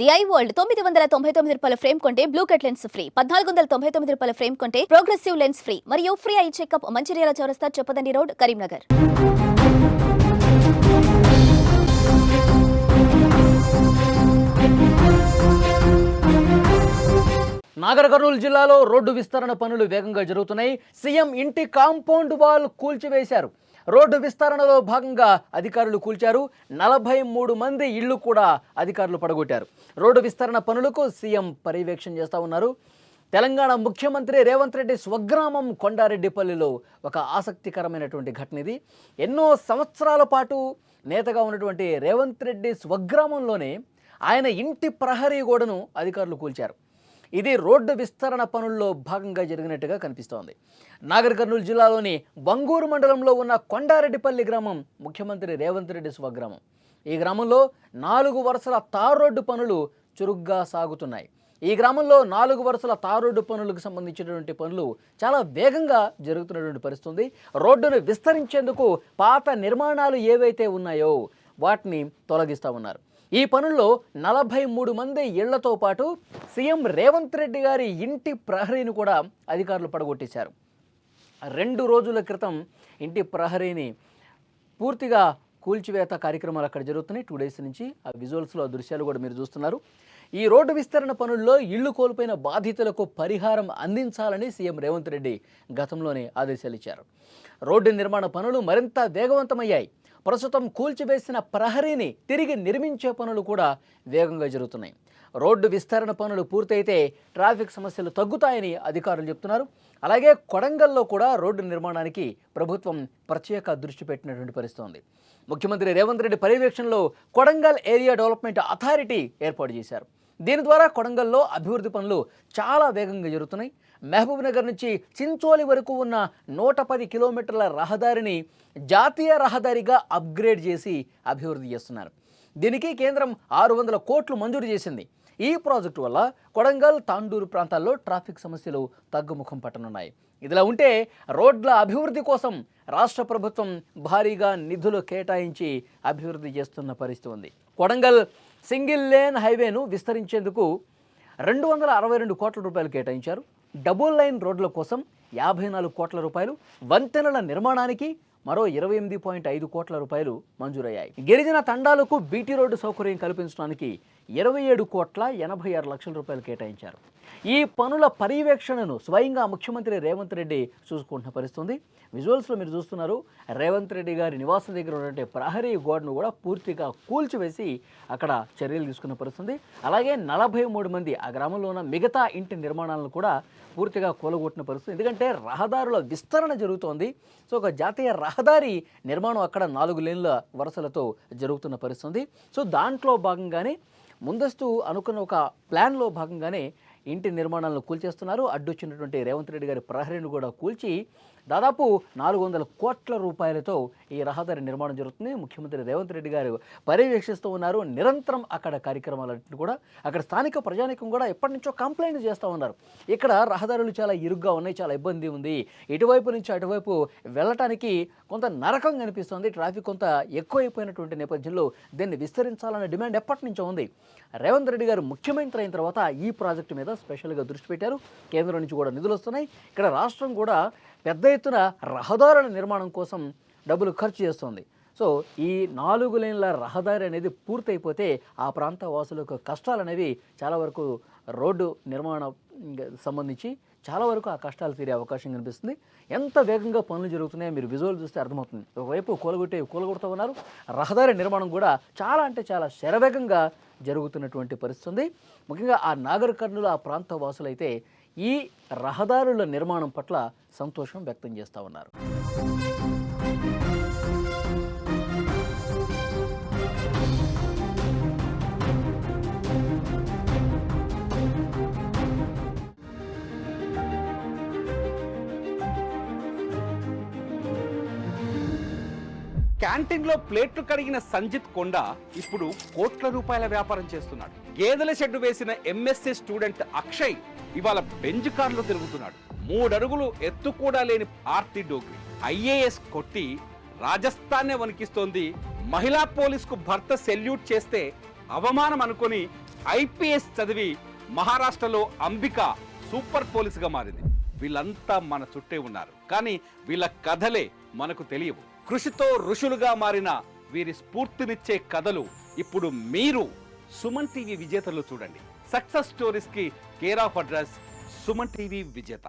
The I world తొమ్మిది వందల తొంభై తొమ్మిది రూపాయల ఫ్రేమ్ కొంటే బ్లూ కట్ లెన్స్ ఫ్రీ పద్నాలుగు వందల తొంభై తొమ్మిది రూపాయల ఫ్రేమ్ కొంటే ప్రోగ్రెసివ్ లెన్స్ ఫ్రీ మరియు ఫ్రీ ఐ చెకప్ మంచిర్యాల చౌరస్తా చెప్పదండి రోడ్ కరీంనగర్. నాగర్ కర్నూలు జిల్లాలో రోడ్డు విస్తరణ పనులు వేగంగా జరుగుతున్నాయి. సీఎం ఇంటి కాంపౌండ్ వాల్ కూల్చివేశారు. రోడ్డు విస్తరణలో భాగంగా అధికారులు కూల్చారు. నలభై మూడు మంది ఇళ్ళు కూడా అధికారులు పడగొట్టారు. రోడ్డు విస్తరణ పనులకు సీఎం పర్యవేక్షణ చేస్తూ ఉన్నారు. తెలంగాణ ముఖ్యమంత్రి రేవంత్ రెడ్డి స్వగ్రామం కొండారెడ్డిపల్లిలో ఒక ఆసక్తికరమైనటువంటి ఘటన ఇది. ఎన్నో సంవత్సరాల పాటు నేతగా ఉన్నటువంటి రేవంత్ రెడ్డి స్వగ్రామంలోనే ఆయన ఇంటి ప్రహరీ గోడను అధికారులు కూల్చారు. ఇది రోడ్డు విస్తరణ పనుల్లో భాగంగా జరిగినట్టుగా కనిపిస్తోంది. నాగర్ కర్నూలు జిల్లాలోని బంగూరు మండలంలో ఉన్న కొండారెడ్డిపల్లి గ్రామం ముఖ్యమంత్రి రేవంత్ రెడ్డి స్వగ్రామం. ఈ గ్రామంలో నాలుగు వరుసల తార్ రోడ్డు పనులు చురుగ్గా సాగుతున్నాయి. ఈ గ్రామంలో నాలుగు వరుసల తారోడ్డు రోడ్డు పనులకు సంబంధించినటువంటి పనులు చాలా వేగంగా జరుగుతున్నటువంటి పరిస్థితుంది. రోడ్డును విస్తరించేందుకు పాత నిర్మాణాలు ఏవైతే ఉన్నాయో వాటిని తొలగిస్తూ ఉన్నారు. ఈ పనుల్లో నలభై మూడు మంది ఇళ్ళతో పాటు సీఎం రేవంత్ రెడ్డి గారి ఇంటి ప్రహరీని కూడా అధికారులు పడగొట్టేశారు. రెండు రోజుల క్రితం ఇంటి ప్రహరీని పూర్తిగా కూల్చివేత కార్యక్రమాలు అక్కడ జరుగుతున్నాయి. టూ డేస్ నుంచి ఆ విజువల్స్లో ఆ దృశ్యాలు కూడా మీరు చూస్తున్నారు. ఈ రోడ్డు విస్తరణ పనుల్లో ఇళ్ళు కోల్పోయిన బాధితులకు పరిహారం అందించాలని సీఎం రేవంత్ రెడ్డి గతంలోనే ఆదేశాలు ఇచ్చారు. రోడ్డు నిర్మాణ పనులు మరింత వేగవంతమయ్యాయి. ప్రస్తుతం కూల్చివేసిన ప్రహరీని తిరిగి నిర్మించే పనులు కూడా వేగంగా జరుగుతున్నాయి. రోడ్డు విస్తరణ పనులు పూర్తయితే ట్రాఫిక్ సమస్యలు తగ్గుతాయని అధికారులు చెప్తున్నారు. అలాగే కొడంగల్లో కూడా రోడ్డు నిర్మాణానికి ప్రభుత్వం ప్రత్యేక దృష్టి పెట్టినటువంటి పరిస్థితి ఉంది. ముఖ్యమంత్రి రేవంత్ రెడ్డి పర్యవేక్షణలో కొడంగల్ ఏరియా డెవలప్మెంట్ అథారిటీ ఏర్పాటు చేశారు. దీని ద్వారా కొడంగల్లో అభివృద్ధి పనులు చాలా వేగంగా జరుగుతున్నాయి. మహబూబ్ నగర్ నుంచి చించోలి వరకు ఉన్న నూట పది కిలోమీటర్ల రహదారిని జాతీయ రహదారిగా అప్గ్రేడ్ చేసి అభివృద్ధి చేస్తున్నారు. దీనికి కేంద్రం ఆరు వందల కోట్లు మంజూరు చేసింది. ఈ ప్రాజెక్టు వల్ల కొడంగల్ తాండూరు ప్రాంతాల్లో ట్రాఫిక్ సమస్యలు తగ్గుముఖం పట్టనున్నాయి. ఇదిలా ఉంటే రోడ్ల అభివృద్ధి కోసం రాష్ట్ర ప్రభుత్వం భారీగా నిధులు కేటాయించి అభివృద్ధి చేస్తున్న పరిస్థితి ఉంది. కొడంగల్ సింగిల్ లేన్ హైవేను విస్తరించేందుకు రెండు వందల అరవై రెండు కోట్ల రూపాయలు కేటాయించారు. డబుల్ లైన్ రోడ్ల కోసం యాభై నాలుగు కోట్ల రూపాయలు. వంతెనల నిర్మాణానికి మరో ఇరవై ఎనిమిది పాయింట్ ఐదు కోట్ల రూపాయలు మంజూరయ్యాయి. గిరిజన తండాలకు బీటీ రోడ్డు సౌకర్యం కల్పించడానికి ఇరవై ఏడు కోట్ల ఎనభై ఆరు లక్షల రూపాయలు కేటాయించారు. ఈ పనుల పర్యవేక్షణను స్వయంగా ముఖ్యమంత్రి రేవంత్ రెడ్డి చూసుకుంటున్న పరిస్థితుంది. విజువల్స్లో మీరు చూస్తున్నారు రేవంత్ రెడ్డి గారి నివాసం దగ్గర ఉన్నటువంటి ప్రహరీ గోడను కూడా పూర్తిగా కూల్చివేసి అక్కడ చర్యలు తీసుకున్న పరిస్థితుంది. అలాగే నలభై మూడు మంది ఆ గ్రామంలో ఉన్న మిగతా ఇంటి నిర్మాణాలను కూడా పూర్తిగా కూలగొట్టిన పరిస్థితి. ఎందుకంటే రహదారుల విస్తరణ జరుగుతోంది. సో ఒక జాతీయ రహదారి నిర్మాణం అక్కడ నాలుగు లేన్ల వరుసలతో జరుగుతున్న పరిస్థితుంది. సో దాంట్లో భాగంగానే ముందస్తు అనుకున్న ఒక ప్లాన్లో భాగంగానే ఇంటి నిర్మాణాలను కూల్చేస్తున్నారు. అడ్డొచ్చినటువంటి రేవంత్ రెడ్డి గారి ప్రహరీని కూడా కూల్చి దాదాపు నాలుగు వందల కోట్ల రూపాయలతో ఈ రహదారి నిర్మాణం జరుగుతుంది. ముఖ్యమంత్రి రేవంత్ రెడ్డి గారు పర్యవేక్షిస్తూ ఉన్నారు. నిరంతరం అక్కడ కార్యక్రమాలన్నింటినీ కూడా అక్కడ స్థానిక ప్రజానికం కూడా ఎప్పటి నుంచో కంప్లైంట్ చేస్తూ ఉన్నారు. ఇక్కడ రహదారులు చాలా ఇరుగ్గా ఉన్నాయి చాలా ఇబ్బంది ఉంది. ఇటువైపు నుంచి అటువైపు వెళ్ళటానికి కొంత నరకం కనిపిస్తుంది. ట్రాఫిక్ కొంత ఎక్కువైపోయినటువంటి నేపథ్యంలో దీన్ని విస్తరించాలనే డిమాండ్ ఎప్పటి నుంచో ఉంది. రేవంత్ రెడ్డి గారు ముఖ్యమంత్రి అయిన తర్వాత ఈ ప్రాజెక్టు మీద స్పెషల్గా దృష్టి పెట్టారు. కేంద్రం నుంచి కూడా నిధులు వస్తున్నాయి. ఇక్కడ రాష్ట్రం కూడా పెద్ద ఎత్తున రహదారుల నిర్మాణం కోసం డబ్బులు ఖర్చు చేస్తోంది. సో ఈ నాలుగు లేన్ల రహదారి అనేది పూర్తయిపోతే ఆ ప్రాంత వాసులకు కష్టాలు అనేవి చాలా వరకు రోడ్డు నిర్మాణం సంబంధించి చాలా వరకు ఆ కష్టాలు తీరే అవకాశం కనిపిస్తుంది. ఎంత వేగంగా పనులు జరుగుతున్నాయో మీరు విజువల్ చూస్తే అర్థమవుతుంది. ఒకవైపు కూలగొట్టే కూలగొడుతూ ఉన్నారు. రహదారి నిర్మాణం కూడా చాలా అంటే చాలా శరవేగంగా జరుగుతున్నటువంటి పరిస్థితి ఉంది ముఖ్యంగా ఆ నాగర్ ఆ ప్రాంత వాసులైతే ఈ రహదారుల నిర్మాణం పట్ల సంతోషం వ్యక్తం చేస్తూ ఉన్నారు. క్యాంటీన్లో ప్లేట్లు కడిగిన సంజిత్ కొండ ఇప్పుడు కోట్ల రూపాయల వ్యాపారం చేస్తున్నాడు. గేదెల షెడ్డు వేసిన ఎంఎస్సీ స్టూడెంట్ అక్షయ్ ఇవాళ బెంజ్ కార్లో తిరుగుతున్నాడు. మూడడుగులు ఎత్తు కూడా లేని ఆర్తి డోగ్రి. ఐఏఎస్ కొట్టి రాజస్థాన్నే వణికిస్తోంది. మహిళా పోలీస్కు భర్త సెల్యూట్ చేస్తే అవమానం అనుకొని ఐపీఎస్ చదివి మహారాష్ట్రలో అంబిక సూపర్ పోలీసుగా మారింది. వీళ్ళంతా మన చుట్టే ఉన్నారు. కానీ వీళ్ళ కథలే మనకు తెలియవు. కృషితో ఋషులుగా మారిన వీరి స్ఫూర్తినిచ్చే కథలు ఇప్పుడు మీరు సుమన్ టీవీ విజేతలు చూడండి. Success స్టోరీస్కి care of address Suman TV విజేత.